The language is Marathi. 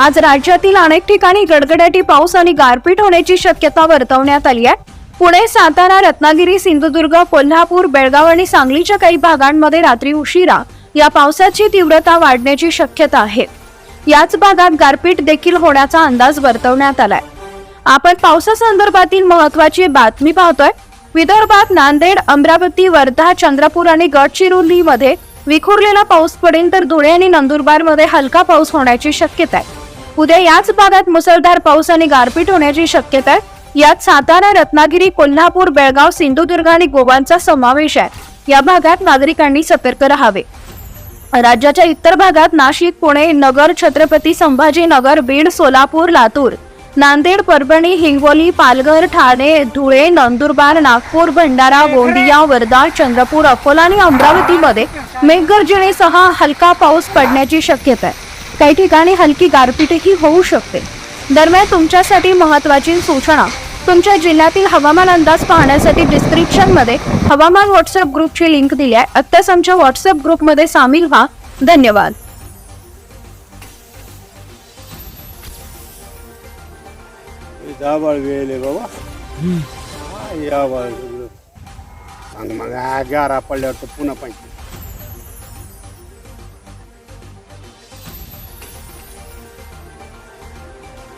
आज राज्यातील अनेक ठिकाणी गडगडाटी पाऊस आणि गारपीट होण्याची शक्यता वर्तवण्यात आली आहे. पुणे सातारा रत्नागिरी सिंधुदुर्ग कोल्हापूर बेळगाव आणि सांगलीच्या काही भागांमध्ये रात्री उशिरा या पावसाची तीव्रता वाढण्याची शक्यता आहे. याच भागात गारपीट देखील होण्याचा अंदाज वर्तवण्यात आलाय. आपण पावसासंदर्भातील महत्वाची बातमी पाहतोय. विदर्भात नांदेड अमरावती वर्धा चंद्रपूर आणि गडचिरोलीमध्ये विखुरलेला पाऊस पडेल तर धुळे आणि नंदुरबारमध्ये हलका पाऊस होण्याची शक्यता आहे. उद्या याच भागात मुसळधार पाऊस आणि गारपीट होण्याची शक्यता आहे. यात सातारा रत्नागिरी कोल्हापूर बेळगाव सिंधुदुर्ग आणि गोवांचा समावेश आहे. या भागात नागरिकांनी सतर्क राहावे. राज्याच्या इतर भागात नाशिक पुणे नगर छत्रपती संभाजीनगर बीड सोलापूर लातूर नांदेड परभणी हिंगोली पालघर ठाणे धुळे नंदुरबार नागपूर भंडारा गोंदिया वर्धा चंद्रपूर अकोला आणि अमरावतीमध्ये मेघगर्जनेसह हलका पाऊस पडण्याची शक्यता आहे. काही ठिकाणी हलकी गारपीटही होऊ शकते. दरम्यान तुमच्यासाठी महत्वाची सूचना तुमच्या जिल्ह्यातील हवामान अंदाज पाहण्यासाठी डिस्क्रिप्शनमध्ये हवामान व्हॉट्सअप ग्रुपची लिंक दिली आहे. आत्ताच आमच्या व्हॉट्सअप ग्रुपमध्ये सामील व्हा. धन्यवाद. वेळे बाबा. हा, या बाळ. मग गारा पडल्यावर तर पुन्हा पाहिजे.